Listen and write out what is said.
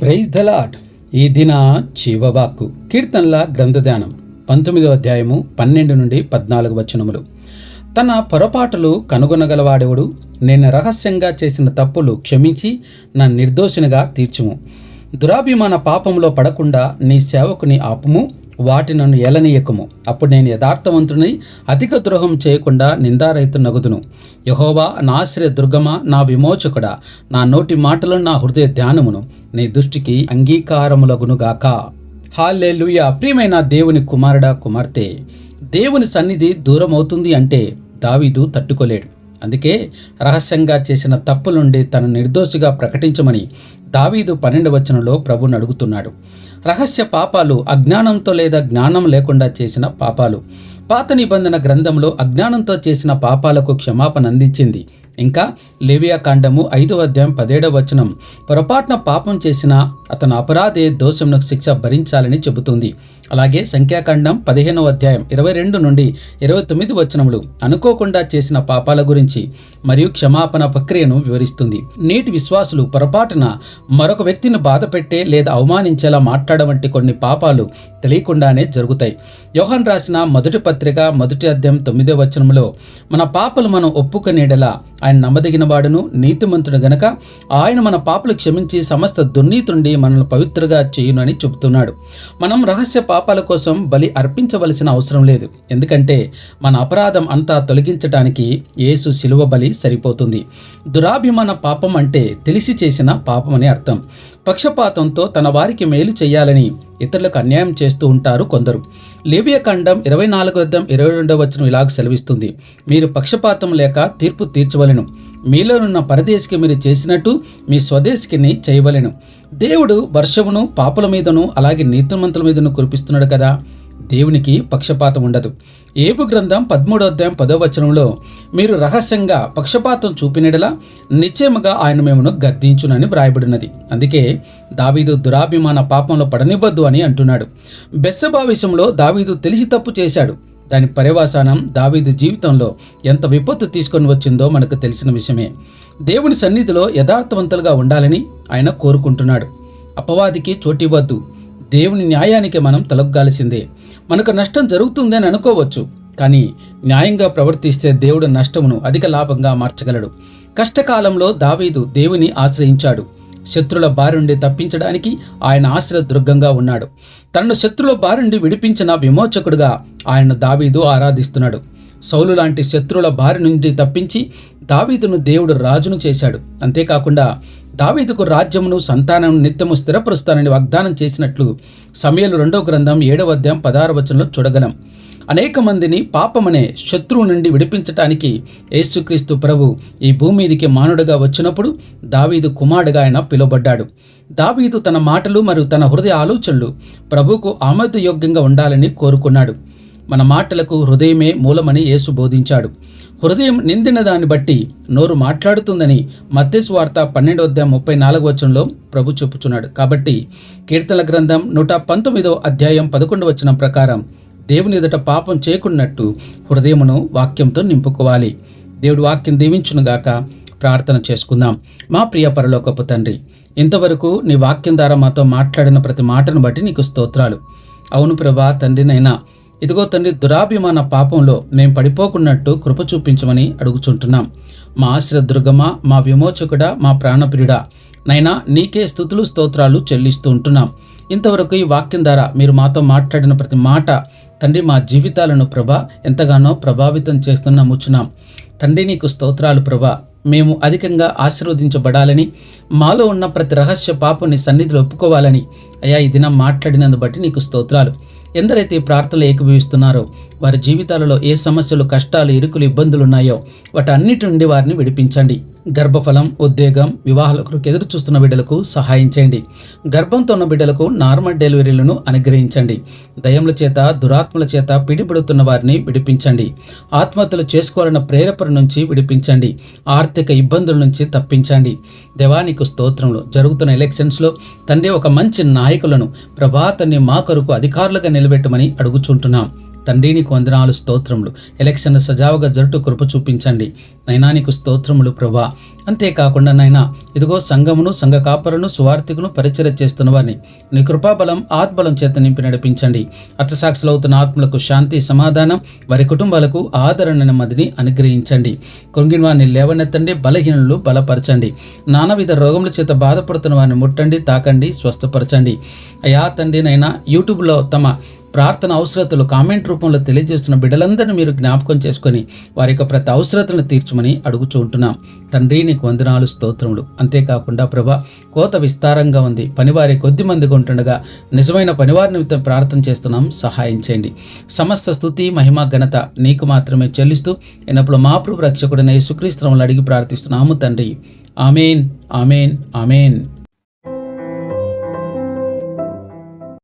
Praise the lord ఈ దిన జీవవాక్కు కీర్తనల గ్రంథధ్యానం పంతొమ్మిదవ అధ్యాయము పన్నెండు నుండి పద్నాలుగు వచనములు. తన పొరపాటులు కనుగొనగలవాడెవడు? నేను రహస్యంగా చేసిన తప్పులు క్షమించి నా నిర్దోషినిగా తీర్చుము. దురాభిమాన పాపంలో పడకుండా నీ సేవకుని ఆపుము. వాటి నన్ను ఎలనీయకము. అప్పుడు నేను యథార్థవంతుని అధిక ద్రోహం చేయకుండా నిందారైతు నగుదును. యహోవా నా ఆశ్రయ దుర్గమా నా విమోచకుడా. నా నోటి మాటలు నా హృదయ ధ్యానమును. నీ దృష్టికి అంగీకారములగునుగాక. హాల్లెలూయా ప్రియమైన దేవుని కుమారుడా కుమార్తె. దేవుని సన్నిధి దూరం అవుతుంది అంటే దావీదు తట్టుకోలేడు. అందుకే రహస్యంగా చేసిన తప్పు నుండి తను నిర్దోషిగా ప్రకటించమని దావీదు పన్నెండు వచనంలో ప్రభుని అడుగుతున్నాడు. రహస్య పాపాలు అజ్ఞానంతో లేదా జ్ఞానం లేకుండా చేసిన పాపాలు. పాత నిబంధన గ్రంథంలో అజ్ఞానంతో చేసిన పాపాలకు క్షమాపణ అందించింది. ఇంకా లేవియా కాండము ఐదవ అధ్యాయం పదేడవ వచనం. పొరపాటున పాపం చేసిన అతను అపరాధే దోషంకు శిక్ష భరించాలని చెబుతుంది. అలాగే సంఖ్యాకాండం పదిహేనవ అధ్యాయం ఇరవై రెండు నుండి ఇరవై తొమ్మిది వచనములు అనుకోకుండా చేసిన పాపాల గురించి మరియు క్షమాపణ ప్రక్రియను వివరిస్తుంది. నేటి విశ్వాసులు పొరపాటున మరొక వ్యక్తిని బాధపెట్టే లేదా అవమానించేలా మాట్లాడడం వంటి కొన్ని పాపాలు తెలియకుండానే జరుగుతాయి. యోహన్ రాసిన మొదటి పత్రిక మొదటి అధ్యాయం తొమ్మిదో వచనంలో మన పాపలు మనం ఒప్పుకునేడలా ఆయన నమ్మదగిన వాడును నీతిమంతుడు గనక ఆయన మన పాపలు క్షమించి సమస్త దుర్నీతుండి మనల్ని పవిత్రగా చేయును అని చెబుతున్నాడు. మనం రహస్య పాపాల కోసం బలి అర్పించవలసిన అవసరం లేదు. ఎందుకంటే మన అపరాధం అంతా తొలగించటానికి యేసు శిలువ బలి సరిపోతుంది. దురాభిమాన పాపం అంటే తెలిసి చేసిన పాపం అని అర్థం. పక్షపాతంతో తన వారికి మేలు చేయాలని ఇతరులకు అన్యాయం చేస్తూ ఉంటారు కొందరు. లేబియా ఖండం ఇరవై నాలుగో అద్దం ఇరవై రెండవ వచ్చిన ఇలాగ సెలవిస్తుంది. మీరు పక్షపాతం లేక తీర్పు తీర్చవలెను. మీలోనున్న పరదేశికి మీరు చేసినట్టు మీ స్వదేశికిని చేయవలెను. దేవుడు వర్షమును పాపుల మీదను అలాగే నీతిమంతుల మీదను కురిపిస్తున్నాడు కదా. దేవునికి పక్షపాతం ఉండదు. ఏబు గ్రంథం పదమూడో అధ్యాయం పదో వచనంలో మీరు రహస్యంగా పక్షపాతం చూపినడలా నిశ్చయముగా ఆయన మేమును గద్దించునని వ్రాయబడినది. అందుకే దావీదు దురాభిమాన పాపంలో పడనివ్వద్దు అని అంటున్నాడు. బెస్సబా విషయంలో దావీదు తెలిసి తప్పు చేశాడు. దాని పర్యవసానం దావీదు జీవితంలో ఎంత విపత్తు తీసుకొని వచ్చిందో మనకు తెలిసిన విషయమే. దేవుని సన్నిధిలో యథార్థవంతులుగా ఉండాలని ఆయన కోరుకుంటున్నాడు. అపవాదికి చోటివ్వద్దు. దేవుని న్యాయానికి మనం తలొగ్గాల్సిందే. మనకు నష్టం జరుగుతుందని అనుకోవచ్చు కానీ న్యాయంగా ప్రవర్తిస్తే దేవుడు నష్టమును అధిక లాభంగా మార్చగలడు. కష్టకాలంలో దావీదు దేవుని ఆశ్రయించాడు. శత్రుల బారి నుండి తప్పించడానికి ఆయన ఆశ్రయ దుర్గంగా ఉన్నాడు. తనను శత్రుల బారుండి విడిపించిన విమోచకుడుగా ఆయన దావీదు ఆరాధిస్తున్నాడు. సౌలు లాంటి శత్రుల బారి నుండి తప్పించి దావీదును దేవుడు రాజును చేశాడు. అంతేకాకుండా దావీదుకు రాజ్యమును సంతానం నిత్యము స్థిరపరుస్తానని వాగ్దానం చేసినట్లు సమయలు రెండో గ్రంథం ఏడవ అధ్యాయం పదహార వచనంలో చూడగలం. అనేక మందిని పాపమనే శత్రువు నుండి విడిపించటానికి యేసుక్రీస్తు ప్రభు ఈ భూమి మీదికి మానుడుగా వచ్చినప్పుడు దావీదు కుమారుడుగా ఆయన పిలువబడ్డాడు. దావీదు తన మాటలు మరియు తన హృదయ ఆలోచనలు ప్రభుకు ఆమోదయోగ్యంగా ఉండాలని కోరుకున్నాడు. మన మాటలకు హృదయమే మూలమని యేసు బోధించాడు. హృదయం నిందిన దాన్ని బట్టి నోరు మాట్లాడుతుందని మత్తేసు వార్త పన్నెండో అధ్యాయం ముప్పై నాలుగు వచనంలో ప్రభు చెప్పుచున్నాడు కాబట్టి కీర్తన గ్రంథం నూట పంతొమ్మిదో అధ్యాయం పదకొండు వచనం ప్రకారం దేవుని ఎదుట పాపం చేయకున్నట్టు హృదయమును వాక్యంతో నింపుకోవాలి. దేవుడు వాక్యం దీవించునుగాక ప్రార్థన చేసుకుందాం. మా ప్రియ పరలోకపు తండ్రి ఇంతవరకు నీ వాక్యం ద్వారా మాతో మాట్లాడిన ప్రతి మాటను బట్టి నీకు స్తోత్రాలు. అవును ప్రభా తండ్రినైనా ఇదిగో తండ్రి దురాభిమాన పాపంలో మేము పడిపోకున్నట్టు కృప చూపించమని అడుగుచుంటున్నాం. మా ఆశ్రదుర్గమా మా విమోచకుడా మా ప్రాణప్రియుడా నైనా నీకే స్థుతులు స్తోత్రాలు చెల్లిస్తూ ఉంటున్నాం. ఇంతవరకు ఈ వాక్యం ద్వారా మీరు మాతో మాట్లాడిన ప్రతి మాట తండ్రి మా జీవితాలను ప్రభా ఎంతగానో ప్రభావితం చేస్తున్న ముచ్చున్నాం తండ్రి నీకు స్తోత్రాలు ప్రభా మేము అధికంగా ఆశీర్వదించబడాలని మాలో ఉన్న ప్రతి రహస్య పాపని సన్నిధిలో ఒప్పుకోవాలని అయా ఈ దినం మాట్లాడినందు బట్టి నీకు స్తోత్రాలు. ఎందరైతే ఈ ప్రార్థనలు ఏకీభవిస్తున్నారో వారి జీవితాలలో ఏ సమస్యలు కష్టాలు ఇరుకులు ఇబ్బందులు ఉన్నాయో వాటన్నిటి నుండి వారిని విడిపించండి. గర్భఫలం ఉద్యోగం వివాహాలకు ఎదురు చూస్తున్న బిడ్డలకు సహాయం చేయండి. గర్భంతో ఉన్న బిడ్డలకు నార్మల్ డెలివరీలను అనుగ్రహించండి. దయముల చేత దురాత్మల చేత పిడిపడుతున్న వారిని విడిపించండి. ఆత్మహత్యలు చేసుకోవాలన్న ప్రేరేపణ నుంచి విడిపించండి. ఆర్థిక ఇబ్బందుల నుంచి తప్పించండి. దేవానికి స్తోత్రంలో జరుగుతున్న ఎలక్షన్స్లో తండ్రి ఒక మంచి నాయకులను ప్రభాతాన్ని మా కొరకు అధికారులుగా నిలబెట్టమని అడుగుచుంటున్నాం. తండ్రి నీకు వందనాలు స్తోత్రములు. ఎలక్షన్లు సజావుగా జరుటు కృప చూపించండి. నైనా నీకు స్తోత్రములు ప్రభా. అంతేకాకుండా నైనా ఇదిగో సంఘమును సంఘ కాపరును సువార్థికును పరిచయ చేస్తున్న వారిని. నీ కృపాబలం ఆత్బలం చేత నింపి నడిపించండి. అర్థసాక్షులు అవుతున్న ఆత్మలకు శాంతి సమాధానం వారి కుటుంబాలకు ఆదరణ నెమ్మదిని అనుగ్రహించండి. కృంగిన వారిని లేవనెత్తండి బలహీనులు బలపరచండి. నానావిధ రోగముల చేత బాధపడుతున్న వారిని ముట్టండి తాకండి స్వస్థపరచండి. అయా తండ్రి నైనా యూట్యూబ్లో తమ ప్రార్థన అవసరతలు కామెంట్ రూపంలో తెలియజేస్తున్న బిడ్డలందరినీ మీరు జ్ఞాపకం చేసుకొని వారి యొక్క ప్రతి అవసరతను తీర్చమని అడుగుచూ ఉంటున్నాం. తండ్రి నీకు వందనాలు స్తోత్రములు. అంతేకాకుండా ప్రభా కోత విస్తారంగా ఉంది. పనివారి కొద్ది మందిగా ఉంటుండగా నిజమైన పనివారి నిమిత్తం ప్రార్థన చేస్తున్నాం. సహాయం చేయండి. సమస్త స్థుతి మహిమ ఘనత నీకు మాత్రమే చెల్లిస్తూ ఎన్నప్పుడు మా ప్రభు రక్షకుడైన యేసుక్రీస్తువులు అడిగి ప్రార్థిస్తున్నాము తండ్రి. ఆమెన్ ఆమెన్ ఆమెన్.